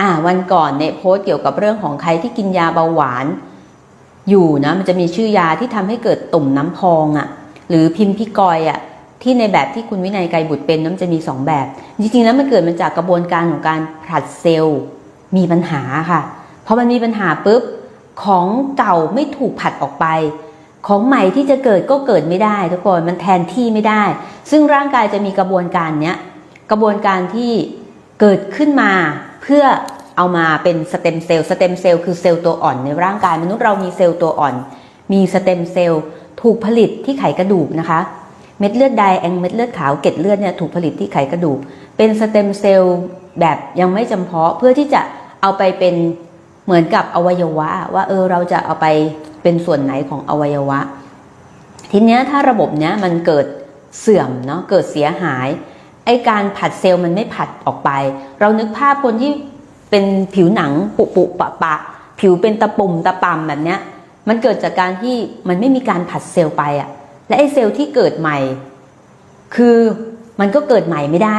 อ่าวันก่อนเนี่ยโพสต์เกี่ยวกับเรื่องของใครที่กินยาเบาหวาน อยู่นะมันจะมีชื่อยาที่ทำให้เกิดตุ่มน้ำพองอะ่ะ หรือพิมพิกอยอะ่ะที่ในแบบที่คุณวินัยไกรบุตรเป็นนั้นจะมี 2 แบบ จริงๆแล้วมันเกิดมาจากกระบวนการของการผลัดเซลล์มีปัญหาค่ะพอมันมีปัญหาปุ๊บของเก่าไม่ถูกผลัดออกไป ของใหม่ที่จะเกิดก็เกิดไม่ได้ ทุกคนมันแทนที่ไม่ได้ ซึ่งร่างกายจะมีกระบวนการเนี้ยกระบวนการที่เกิดขึ้นมา พื่อเอามาเป็นสเต็มเซลล์สเต็มเซลล์คือเซลล์ตัวอ่อนในร่างกายมนุษย์เรามีเซลล์ตัวอ่อน มีสเต็มเซลล์ถูกผลิตที่ไขกระดูกนะคะเม็ดเลือดแดงเม็ดเลือดขาวเกล็ดเลือดเนี่ยถูกผลิตที่ไขกระดูก เป็นสเต็มเซลล์แบบยังไม่จำเพาะเพื่อที่จะเอาไปเป็นเหมือนกับอวัยวะ ว่าเออเราจะเอาไปเป็นส่วนไหนของอวัยวะ ทีเนี้ยถ้าระบบเนี้ยมันเกิดเสื่อมเนาะเกิดเสียหาย ไอการผัดเซลล์มันไม่ผัดออกไป เรานึกภาพคนที่เป็นผิวหนังปุปุปะปะ ผิวเป็นตะปุ่มตะปำแบบเนี้ยมันเกิดจากการที่มันไม่มีการผัดเซลล์ไปอะและไอเซลล์ที่เกิดใหม่ คือมันก็เกิดใหม่ไม่ได้